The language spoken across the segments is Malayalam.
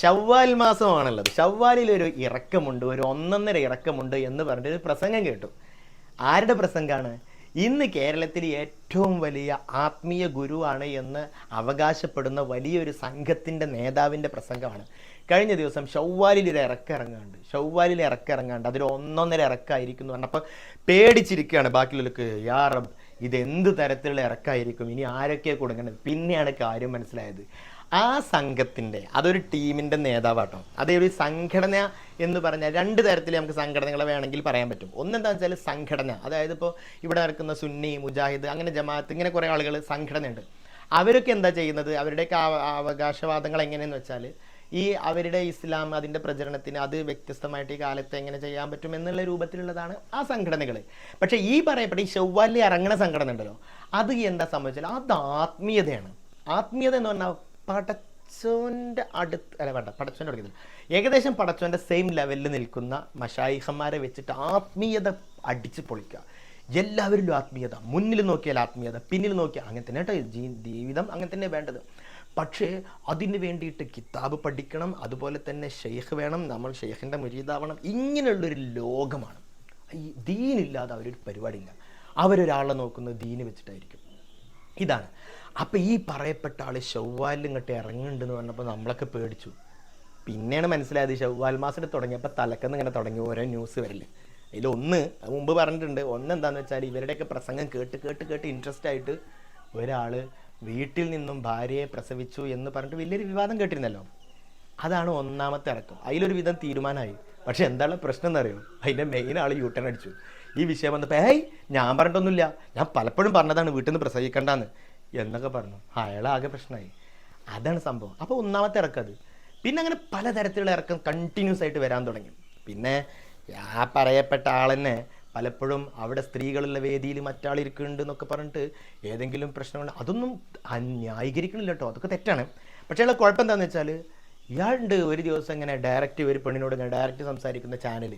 ഷവ്വാൽ മാസമാണുള്ളത്. ഷവ്വാലിൽ ഒരു ഇറക്കമുണ്ട് ഒരു ഒന്നൊന്നര ഇറക്കമുണ്ട് എന്ന് പറഞ്ഞിട്ട് ഒരു പ്രസംഗം കേട്ടു. ആരുടെ പ്രസംഗമാണ് ഇന്ന് കേരളത്തിൽ ഏറ്റവും വലിയ ആത്മീയ ഗുരുവാണ് എന്ന് അവകാശപ്പെടുന്ന വലിയൊരു സംഘത്തിന്റെ നേതാവിന്റെ പ്രസംഗമാണ്. കഴിഞ്ഞ ദിവസം ഷവ്വാലിൽ ഒരു ഇറക്കിറങ്ങാണ്ട് ഷവ്വാലിൽ ഇറക്കിറങ്ങാണ്ട് അതിൽ ഒന്നൊന്നര ഇറക്കായിരിക്കും എന്ന് പറഞ്ഞപ്പോൾ പേടിച്ചിരിക്കുകയാണ് ബാക്കിയുള്ളവർക്ക് യാ ഇത് എന്ത് തരത്തിലുള്ള ഇറക്കായിരിക്കും? ഇനി ആരൊക്കെ കൊടുക്കേണ്ടത്? പിന്നെയാണ് കാര്യം മനസ്സിലായത്. ആ സംഘത്തിന്റെ അതൊരു ടീമിന്റെ നേതാവാട്ടോ. അതേ ഒരു സംഘടന എന്ന് പറഞ്ഞാൽ രണ്ട് തരത്തിൽ നമുക്ക് സംഘടനകളെ വേണമെങ്കിൽ പറയാൻ പറ്റും. ഒന്നെന്താ വെച്ചാൽ സംഘടന. അതായത് ഇപ്പോൾ ഇവിടെ നടക്കുന്ന സുന്നി മുജാഹിദ് അങ്ങനെ ജമാഅത്ത് ഇങ്ങനെ കുറേ ആളുകൾ സംഘടനയുണ്ട്. അവരൊക്കെ എന്താ ചെയ്യുന്നത്? അവരുടെയൊക്കെ അവകാശവാദങ്ങൾ എങ്ങനെയെന്ന് വെച്ചാൽ ഈ അവരുടെ ഇസ്ലാം അതിന്റെ പ്രചരണത്തിന് അത് വ്യത്യസ്തമായിട്ട് ഈ കാലത്ത് എങ്ങനെ ചെയ്യാൻ പറ്റും എന്നുള്ള രൂപത്തിലുള്ളതാണ് ആ സംഘടനകൾ. പക്ഷേ ഈ പറയപ്പെട്ട ഈ ചൊവ്വാലി ഇറങ്ങുന്ന സംഘടന ഉണ്ടല്ലോ അത് എന്താ സംഭവിച്ചാൽ അത് ആത്മീയതയാണ്. ആത്മീയത എന്ന് പറഞ്ഞാൽ പടച്ചോന്റെ അടുത്ത് അല്ല വേണ്ട പടച്ചോന്റെ അടുത്ത് ഏകദേശം പടച്ചോന്റെ സെയിം ലെവലിൽ നിൽക്കുന്ന മഷായിഹന്മാരെ വെച്ചിട്ട് ആത്മീയത അടിച്ച് പൊളിക്കുക എല്ലാവരിലും ആത്മീയത. മുന്നിൽ നോക്കിയാൽ ആത്മീയത പിന്നിൽ നോക്കിയാൽ അങ്ങനെ തന്നെ കേട്ടോ ജീവിതം അങ്ങനെ തന്നെ വേണ്ടത്. പക്ഷേ അതിന് വേണ്ടിയിട്ട് കിതാബ് പഠിക്കണം അതുപോലെ തന്നെ ഷെയ്ഖ് വേണം നമ്മൾ ഷെയ്ഖിന്റെ മുരീദാവണം ഇങ്ങനെയുള്ളൊരു ലോകമാണ്. ഈ ദീനില്ലാതെ അവരൊരു പരിപാടിയില്ല അവരൊരാളെ നോക്കുന്നത് ദീന് വെച്ചിട്ടായിരിക്കും. ഇതാണ്. അപ്പം ഈ പറയപ്പെട്ട ആൾ ചൊവ്വാലിൽ ഇങ്ങോട്ട് ഇറങ്ങുന്നുണ്ടെന്ന് പറഞ്ഞപ്പോൾ നമ്മളൊക്കെ പേടിച്ചു. പിന്നെയാണ് മനസ്സിലായത് ഈ ചൊവ്വാൽ മാസത്തിൽ തുടങ്ങിയപ്പോൾ തലക്കെന്ന് ഇങ്ങനെ തുടങ്ങി ഓരോ ന്യൂസ് വരൽ. അതിലൊന്ന് അത് മുമ്പ് പറഞ്ഞിട്ടുണ്ട് ഒന്ന് എന്താണെന്ന് വെച്ചാൽ ഇവരുടെയൊക്കെ പ്രസംഗം കേട്ട് കേട്ട് കേട്ട് ഇൻട്രസ്റ്റ് ആയിട്ട് ഒരാൾ വീട്ടിൽ നിന്നും ഭാര്യയെ പ്രസവിച്ചു എന്ന് പറഞ്ഞിട്ട് വലിയൊരു വിവാദം കേട്ടിരുന്നല്ലോ. അതാണ് ഒന്നാമത്തെ ഇറക്കം. അതിലൊരു വിധം തീരുമാനമായി. പക്ഷെ എന്താണ് പ്രശ്നം എന്നറിയോ? അതിന്റെ മെയിൻ ആൾ യൂട്ടൺ അടിച്ചു. ഈ വിഷയം വന്നപ്പോൾ ഏയ് ഞാൻ പറഞ്ഞിട്ടൊന്നുമില്ല. ഞാൻ പലപ്പോഴും പറഞ്ഞതാണ് വീട്ടിൽ നിന്ന് പ്രസവിക്കണ്ടെന്ന് എന്നൊക്കെ പറഞ്ഞു. അയാളാകെ പ്രശ്നമായി. അതാണ് സംഭവം. അപ്പോൾ ഒന്നാമത്തെ ഇറക്കം അത്. പിന്നെ അങ്ങനെ പലതരത്തിലുള്ള ഇറക്കം കണ്ടിന്യൂസ് ആയിട്ട് വരാൻ തുടങ്ങി. പിന്നെ ആ പറയപ്പെട്ട ആളെന്നെ പലപ്പോഴും അവിടെ സ്ത്രീകളുള്ള വേദിയിൽ മറ്റാൾ ഇരിക്കുന്നുണ്ട് എന്നൊക്കെ പറഞ്ഞിട്ട് ഏതെങ്കിലും പ്രശ്നമുണ്ട് അതൊന്നും അന്യായീകരിക്കണില്ല ന്യായീകരിക്കണില്ല കേട്ടോ. അതൊക്കെ തെറ്റാണ്. പക്ഷേ ഉള്ള കുഴപ്പം എന്താണെന്ന് വെച്ചാൽ ഇയാളുണ്ട് ഒരു ദിവസം ഇങ്ങനെ ഡയറക്റ്റ് ഒരു പെണ്ണിനോട് ഇങ്ങനെ ഡയറക്റ്റ് സംസാരിക്കുന്ന ചാനൽ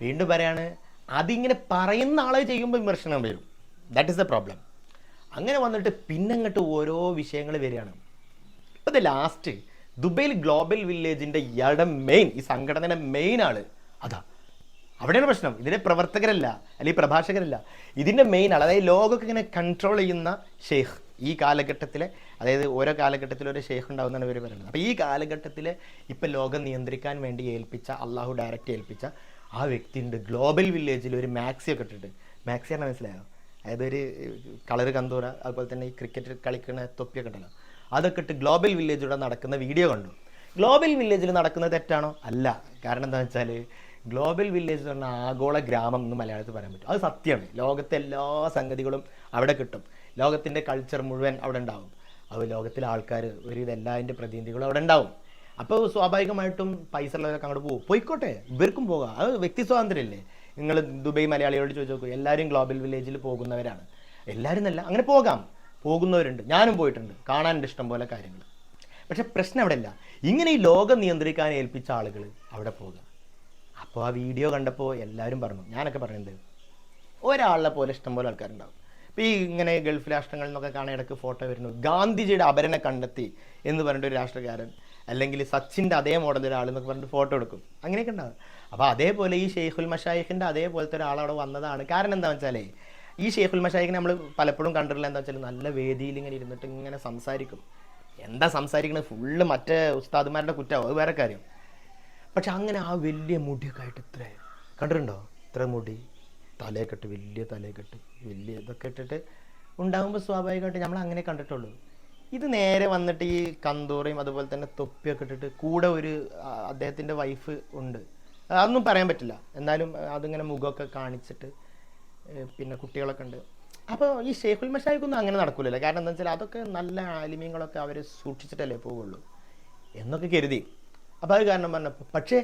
വീണ്ടും പറയാണ് അതിങ്ങനെ പറയുന്ന ആളെ ചെയ്യുമ്പോൾ വിമർശനം വരും. ദാറ്റ് ഇസ് ദ പ്രോബ്ലം അങ്ങനെ വന്നിട്ട് പിന്നെ അങ്ങോട്ട് ഓരോ വിഷയങ്ങൾ വരികയാണ്. ഇപ്പോൾ ദ ലാസ്റ്റ് ദുബൈയിൽ ഗ്ലോബൽ വില്ലേജിന്റെ ഇയാളുടെ മെയിൻ ഈ സംഘടനയുടെ മെയിൻ ആൾ. അതാ. അവിടെയാണ് പ്രശ്നം. ഇതിന്റെ പ്രവർത്തകരല്ല അല്ലെങ്കിൽ പ്രഭാഷകരല്ല. ഇതിന്റെ മെയിൻ ആൾ അതായത് ലോകമൊക്കെ ഇങ്ങനെ കൺട്രോൾ ചെയ്യുന്ന ഷെയ്ഖ്. ഈ കാലഘട്ടത്തിലെ അതായത് ഓരോ കാലഘട്ടത്തിൽ ഒരു ഷെയ്ഖ് ഉണ്ടാവുന്നതാണ് ഇവർ പറയുന്നത്. അപ്പോൾ ഈ കാലഘട്ടത്തിൽ ഇപ്പോൾ ലോകം നിയന്ത്രിക്കാൻ വേണ്ടി ഏൽപ്പിച്ച അള്ളാഹു ഡയറക്റ്റ് ഏൽപ്പിച്ച ആ വ്യക്തി ഉണ്ട് ഗ്ലോബൽ വില്ലേജിൽ ഒരു മാക്സി ഒക്കെ ഇട്ടിട്ട് മാക്സി ആണ് മനസ്സിലായോ? അതായത് ഒരു കളർ കന്തൂര അതുപോലെ തന്നെ ഈ ക്രിക്കറ്റ് കളിക്കുന്ന തൊപ്പിയൊക്കെ ഉണ്ടല്ലോ. അതൊക്കെ ഇട്ട് ഗ്ലോബൽ വില്ലേജിലൂടെ നടക്കുന്ന വീഡിയോ കണ്ടു. ഗ്ലോബൽ വില്ലേജിൽ നടക്കുന്നത് തെറ്റാണോ? അല്ല. കാരണം എന്താണെന്ന് വെച്ചാൽ ഗ്ലോബൽ വില്ലേജ് എന്ന് പറഞ്ഞാൽ ആഗോള ഗ്രാമം എന്ന് മലയാളത്തിൽ പറയാൻ പറ്റും. അത് സത്യമാണ്. ലോകത്തെ എല്ലാ സംഗതികളും അവിടെ കിട്ടും. ലോകത്തിന്റെ കൾച്ചർ മുഴുവൻ അവിടെ ഉണ്ടാവും. അത് ലോകത്തിലെ ആൾക്കാർ ഒരു ഇതെല്ലാതിന്റെ പ്രതിനിധികളും അവിടെ ഉണ്ടാവും. അപ്പോൾ സ്വാഭാവികമായിട്ടും പൈസ ഉള്ളവരൊക്കെ അങ്ങോട്ട് പോകും. പോയിക്കോട്ടെ ഇവർക്കും പോകാം. അത് വ്യക്തി സ്വാതന്ത്ര്യമല്ലേ നിങ്ങൾ ദുബൈ മലയാളികളോട് ചോദിച്ചു നോക്കൂ എല്ലാവരും ഗ്ലോബൽ വില്ലേജിൽ പോകുന്നവരാണ്. എല്ലാവരും എന്നല്ല അങ്ങനെ പോകാം. പോകുന്നവരുണ്ട്. ഞാനും പോയിട്ടുണ്ട്. കാണാനുണ്ട് ഇഷ്ടം പോലെ കാര്യങ്ങൾ പക്ഷെ പ്രശ്നം അവിടെ അല്ല ഇങ്ങനെ ഈ ലോകം നിയന്ത്രിക്കാൻ ഏൽപ്പിച്ച ആളുകൾ അവിടെ പോകുക. അപ്പോൾ ആ വീഡിയോ കണ്ടപ്പോൾ എല്ലാവരും പറഞ്ഞു ഞാനൊക്കെ പറയുന്നത് ഒരാളെ പോലെ ഇഷ്ടം പോലെ ആൾക്കാരുണ്ടാവും. ഇപ്പോൾ ഈ ഇങ്ങനെ ഗൾഫ് രാഷ്ട്രങ്ങളിൽ നിന്നൊക്കെ കാണാൻ ഇടയ്ക്ക് ഫോട്ടോ വരുന്നു. ഗാന്ധിജിയുടെ അപരനെ കണ്ടെത്തി എന്ന് പറഞ്ഞിട്ട് ഒരു രാഷ്ട്രക്കാരൻ അല്ലെങ്കിൽ സച്ചിന്റെ അതേ മോഡൽ ഒരാൾ എന്നൊക്കെ പറഞ്ഞിട്ട് ഫോട്ടോ എടുക്കും. അങ്ങനെയൊക്കെ ഉണ്ടാവും. അപ്പോൾ അതേപോലെ ഈ ഷെയ്ഖുൽ മഷായിഖിന്റെ അതേപോലത്തെ ഒരാൾ അവിടെ വന്നതാണ്. കാരണം എന്താ വെച്ചാൽ ഈ ഷെയ്ഖുൽ മഷായിഖിനെ നമ്മൾ പലപ്പോഴും കണ്ടിട്ടില്ല. എന്താ വെച്ചാൽ നല്ല വേദിയിൽ ഇങ്ങനെ ഇരുന്നിട്ട് ഇങ്ങനെ സംസാരിക്കും. എന്താ സംസാരിക്കുന്നത് ഫുള്ള് മറ്റേ ഉസ്താദുമാരുടെ കുറ്റാവും അത് വേറെ കാര്യം. പക്ഷെ അങ്ങനെ ആ വലിയ മുടിയൊക്കെ ആയിട്ട് ഇത്ര കണ്ടിട്ടുണ്ടോ? ഇത്ര മുടി. തലയൊക്കെട്ട് വലിയ തലയൊക്കെട്ട് വലിയ ഇതൊക്കെ ഇട്ടിട്ട് ഉണ്ടാകുമ്പോൾ സ്വാഭാവികമായിട്ട് നമ്മൾ അങ്ങനെ കണ്ടിട്ടുള്ളൂ. ഇത് നേരെ വന്നിട്ട് ഈ കന്തൂറയും അതുപോലെ തന്നെ തൊപ്പിയൊക്കെ ഇട്ടിട്ട് കൂടെ ഒരു അദ്ദേഹത്തിന്റെ വൈഫ് ഉണ്ട്. അതൊന്നും പറയാൻ പറ്റില്ല. ആ, അതിങ്ങനെ മുഖമൊക്കെ കാണിച്ചിട്ട് പിന്നെ കുട്ടികളൊക്കെ ഉണ്ട്. അപ്പോൾ ഈ ഷെയ്ഖുൽ മഷായിക്കൊന്നും അങ്ങനെ നടക്കില്ലല്ലോ കാരണം എന്താ വെച്ചാൽ അതൊക്കെ നല്ല ആലിമ്യങ്ങളൊക്കെ അവർ സൂക്ഷിച്ചിട്ടല്ലേ പോവുള്ളൂ എന്നൊക്കെ കരുതി. അപ്പോൾ അത് കാരണം പറഞ്ഞപ്പോൾ പക്ഷേ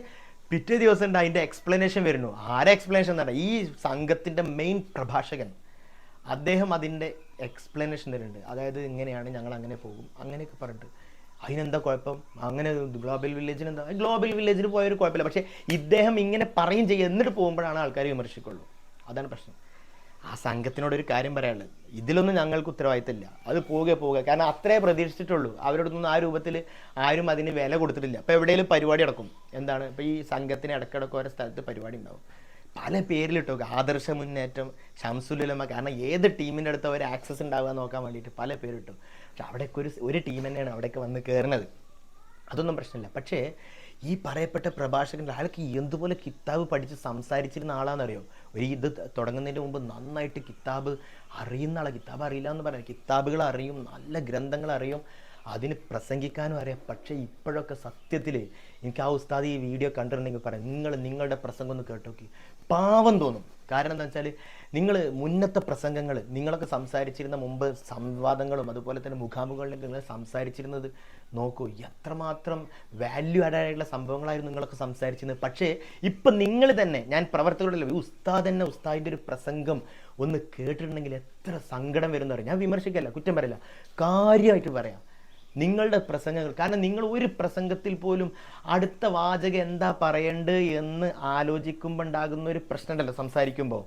പിറ്റേ ദിവസം ഉണ്ട് അതിന്റെ എക്സ്പ്ലനേഷൻ വരുന്നു. ആരെ എക്സ്പ്ലനേഷൻ എന്ന് ഈ സംഘത്തിന്റെ മെയിൻ പ്രഭാഷകൻ അദ്ദേഹം അതിന്റെ എക്സ്പ്ലനേഷൻ തരുന്നുണ്ട്. അതായത് ഇങ്ങനെയാണ് ഞങ്ങൾ അങ്ങനെ പോകും. അങ്ങനെയൊക്കെ പറഞ്ഞിട്ട്. അതിനെന്താ കുഴപ്പം? അങ്ങനെ ഗ്ലോബൽ വില്ലേജിന് എന്താ? ഗ്ലോബൽ വില്ലേജിന് പോയൊരു കുഴപ്പമില്ല. പക്ഷേ ഇദ്ദേഹം ഇങ്ങനെ പറയും ചെയ്യും. എന്നിട്ട് പോകുമ്പോഴാണ് ആൾക്കാർ വിമർശിക്കുള്ളൂ. അതാണ് പ്രശ്നം. ആ സംഘത്തിനോട് ഒരു കാര്യം പറയാനുള്ളത്. ഇതിലൊന്നും ഞങ്ങൾക്ക് ഉത്തരവാദിത്തമില്ല. അത് പോകെ പോകെ. കാരണം അത്രേ പ്രതീക്ഷിച്ചിട്ടുള്ളൂ. അവരോടൊന്നും ആ രൂപത്തിൽ ആരും അതിന് വില കൊടുത്തിട്ടില്ല. അപ്പോൾ എവിടെയെങ്കിലും പരിപാടി നടക്കും. എന്താണ്? ഇപ്പോൾ ഈ സംഘത്തിന് ഇടക്കിടക്ക് ഓരോ സ്ഥലത്ത് പരിപാടി ഉണ്ടാവും. പല പേരിലിട്ടോ ആദർശ മുന്നേറ്റം ഷംസുലുലമ കാരണം ഏത് ടീമിന്റെ അടുത്ത് ഒരു ആക്സസ് ഉണ്ടാവുക നോക്കാൻ വേണ്ടിയിട്ട് പല പേരിട്ടു. പക്ഷെ അവിടെയൊക്കെ ഒരു ഒരു ടീം തന്നെയാണ് അവിടെയൊക്കെ വന്ന് കയറുന്നത് അതൊന്നും പ്രശ്നമില്ല. പക്ഷേ ഈ പറയപ്പെട്ട പ്രഭാഷകൻ അയാൾക്ക് എന്തുപോലെ കിതാബ് പഠിച്ച് സംസാരിച്ചിരുന്ന ആളാണെന്നറിയോ? ഒരു ഇത് തുടങ്ങുന്നതിന് മുമ്പ് നന്നായിട്ട് കിതാബ് അറിയുന്ന ആളെ. കിതാബ് അറിയില്ല എന്ന് പറയാം കിതാബുകൾ അറിയും നല്ല ഗ്രന്ഥങ്ങൾ അറിയും. അതിന് പ്രസംഗിക്കാനും അറിയാം. പക്ഷേ ഇപ്പോഴൊക്കെ സത്യത്തിൽ എനിക്ക് ആ ഉസ്താദ് ഈ വീഡിയോ കണ്ടിട്ടുണ്ടെങ്കിൽ പറയാം. നിങ്ങൾ നിങ്ങളുടെ പ്രസംഗം ഒന്ന് കേട്ടോക്കി പാവം തോന്നും. കാരണം എന്താ വെച്ചാൽ നിങ്ങൾ മുന്നത്തെ പ്രസംഗങ്ങൾ നിങ്ങളൊക്കെ സംസാരിച്ചിരുന്ന മുമ്പ് സംവാദങ്ങളും അതുപോലെ തന്നെ മുഖാമുഖങ്ങളിലൊക്കെ നിങ്ങൾ സംസാരിച്ചിരുന്നത് നോക്കൂ. എത്രമാത്രം വാല്യൂ ആഡ് ആയിട്ടുള്ള സംഭവങ്ങളായിരുന്നു നിങ്ങളൊക്കെ സംസാരിച്ചിരുന്നത്. പക്ഷേ ഇപ്പം നിങ്ങൾ തന്നെ ഞാൻ പ്രവർത്തകരുടെ ഉസ്താദ് തന്നെ ഉസ്താദിന്റെ ഒരു പ്രസംഗം ഒന്ന് കേട്ടിട്ടുണ്ടെങ്കിൽ എത്ര സങ്കടം വരുന്ന പറയും ഞാൻ വിമർശിക്കല്ല കുറ്റം പറയില്ല. കാര്യമായിട്ട് പറയാം. നിങ്ങളുടെ പ്രസംഗങ്ങൾ. കാരണം നിങ്ങൾ ഒരു പ്രസംഗത്തിൽ പോലും അടുത്ത വാചകം എന്താ പറയേണ്ടത് എന്ന് ആലോചിക്കുമ്പോൾ ഉണ്ടാകുന്ന ഒരു പ്രശ്നമുണ്ടല്ലോ സംസാരിക്കുമ്പോൾ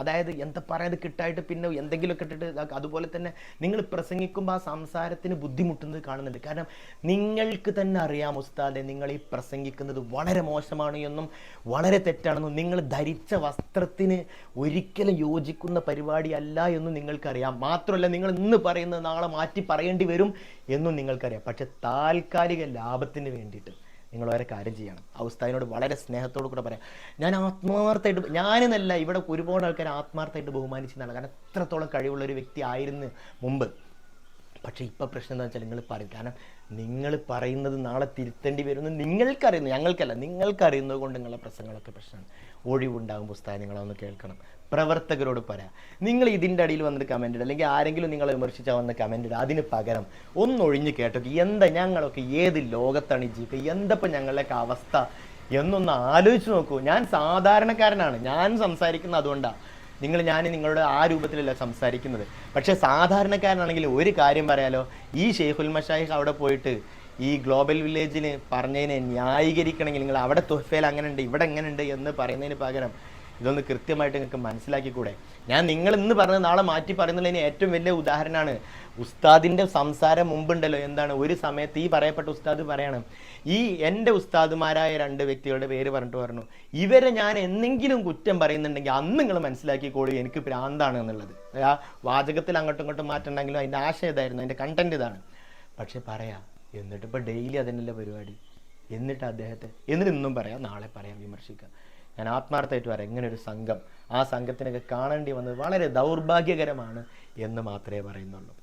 അതായത് എന്താ പറയാതെ കിട്ടായിട്ട് പിന്നെ എന്തെങ്കിലുമൊക്കെ ഇട്ടിട്ട്. അതുപോലെ തന്നെ നിങ്ങൾ പ്രസംഗിക്കുമ്പോൾ ആ സംസാരത്തിന് ബുദ്ധിമുട്ടുന്നത് കാണുന്നുണ്ട് കാരണം നിങ്ങൾക്ക് തന്നെ അറിയാം ഉസ്താദെ നിങ്ങൾ ഈ പ്രസംഗിക്കുന്നത് വളരെ മോശമാണ് എന്നും വളരെ തെറ്റാണെന്നും നിങ്ങൾ ധരിച്ച വസ്ത്രത്തിന് ഒരിക്കലും യോജിക്കുന്ന പരിപാടിയല്ല എന്നും നിങ്ങൾക്കറിയാം മാത്രമല്ല നിങ്ങൾ ഇന്ന് പറയുന്നത് നാളെ മാറ്റി പറയേണ്ടി വരും എന്നും നിങ്ങൾക്കറിയാം പക്ഷെ താൽക്കാലിക ലാഭത്തിന് വേണ്ടിയിട്ട് നിങ്ങൾ ഓരോ കാര്യം ചെയ്യണം. ഉസ്താദിനോട് വളരെ സ്നേഹത്തോടു കൂടെ പറയാം. ഞാൻ ആത്മാർത്ഥമായിട്ട് ഞാനെന്നല്ല ഇവിടെ ഒരുപാട് ആൾക്കാർ ആത്മാർത്ഥമായിട്ട് ബഹുമാനിച്ചതാണ് കാരണം എത്രത്തോളം കഴിവുള്ള ഒരു വ്യക്തി ആയിരുന്നു മുമ്പ്. പക്ഷേ ഇപ്പം പ്രശ്നം എന്താ വെച്ചാൽ നിങ്ങൾ പറയും. കാരണം നിങ്ങൾ പറയുന്നത് നാളെ തിരുത്തേണ്ടി വരുമെന്ന് നിങ്ങൾക്കറിയുന്നു ഞങ്ങൾക്കല്ല നിങ്ങൾക്കറിയുന്നത് കൊണ്ട് നിങ്ങളുടെ പ്രശ്നങ്ങളൊക്കെ പ്രശ്നമാണ്. ഒഴിവുണ്ടാകും പുസ്തകം നിങ്ങളൊന്ന് കേൾക്കണം. പ്രവർത്തകരോട് പറയാം. നിങ്ങൾ ഇതിന്റെ അടിയിൽ വന്നിട്ട് കമന്റ് ഇടുക. അല്ലെങ്കിൽ ആരെങ്കിലും നിങ്ങളെ വിമർശിച്ചാൽ വന്ന് കമന്റ് ഇടുക. അതിന് പകരം ഒന്നൊഴിഞ്ഞ് കേട്ടോ എന്താ ഞങ്ങളൊക്കെ ഏത് ലോകത്താണ് ഈ ജീവിക്കുക എന്തപ്പം ഞങ്ങളുടെയൊക്കെ അവസ്ഥ? എന്നൊന്ന് ആലോചിച്ച് നോക്കൂ. ഞാൻ സാധാരണക്കാരനാണ്. ഞാൻ സംസാരിക്കുന്നത് അതുകൊണ്ടാണ് നിങ്ങൾ ഞാൻ നിങ്ങളുടെ ആ രൂപത്തിലല്ല സംസാരിക്കുന്നത്. പക്ഷേ സാധാരണക്കാരനാണെങ്കിൽ ഒരു കാര്യം പറയാലോ. ഈ ഷെയ്ഖുൽ മഷായിഖ് അവിടെ പോയിട്ട് ഈ ഗ്ലോബൽ വില്ലേജിന് പറഞ്ഞതിനെ ന്യായീകരിക്കണമെങ്കിൽ നിങ്ങൾ അവിടെ തുഫേൽ അങ്ങനെ ഉണ്ട് ഇവിടെ എങ്ങനെ ഉണ്ട് എന്ന് പറയുന്നതിന് പകരം ഇതൊന്ന് കൃത്യമായിട്ട് നിങ്ങൾക്ക് മനസ്സിലാക്കിക്കൂടെ? ഞാൻ നിങ്ങൾ ഇന്ന് പറഞ്ഞത് നാളെ മാറ്റി പറയുന്നതിന് ഏറ്റവും വലിയ ഉദാഹരണമാണ്. ഉസ്താദിന്റെ സംസാരം മുമ്പുണ്ടല്ലോ എന്താണ്? ഒരു സമയത്ത് ഈ പറയപ്പെട്ട ഉസ്താദ് പറയണം ഈ എന്റെ ഉസ്താദുമാരായ രണ്ട് വ്യക്തികളുടെ പേര് പറഞ്ഞിട്ട് പറഞ്ഞു ഇവരെ ഞാൻ എന്തെങ്കിലും കുറ്റം പറയുന്നുണ്ടെങ്കിൽ അന്ന് നിങ്ങൾ മനസ്സിലാക്കിക്കോളൂ എനിക്ക് പ്രാന്താണ് എന്നുള്ളത്. ആ വാചകത്തിൽ അങ്ങോട്ടും ഇങ്ങോട്ടും മാറ്റുണ്ടെങ്കിലും അതിന്റെ ആശയം ഇതായിരുന്നു അതിന്റെ കണ്ടന്റ് ഇതാണ്. പക്ഷെ പറയാം എന്നിട്ട് ഇപ്പോൾ ഡെയിലി അതിനുള്ള പരിപാടി? എന്നിട്ട് അദ്ദേഹത്തെ എന്നിട്ട് ഇന്നും പറയാം നാളെ പറയാം വിമർശിക്കാം. ഞാൻ ആത്മാർത്ഥമായിട്ട് പറയാം ഇങ്ങനെ ഒരു സംഘം ആ സംഘത്തിനൊക്കെ കാണേണ്ടി വന്നത് വളരെ ദൗർഭാഗ്യകരമാണ് എന്ന് മാത്രമേ പറയുന്നുള്ളൂ.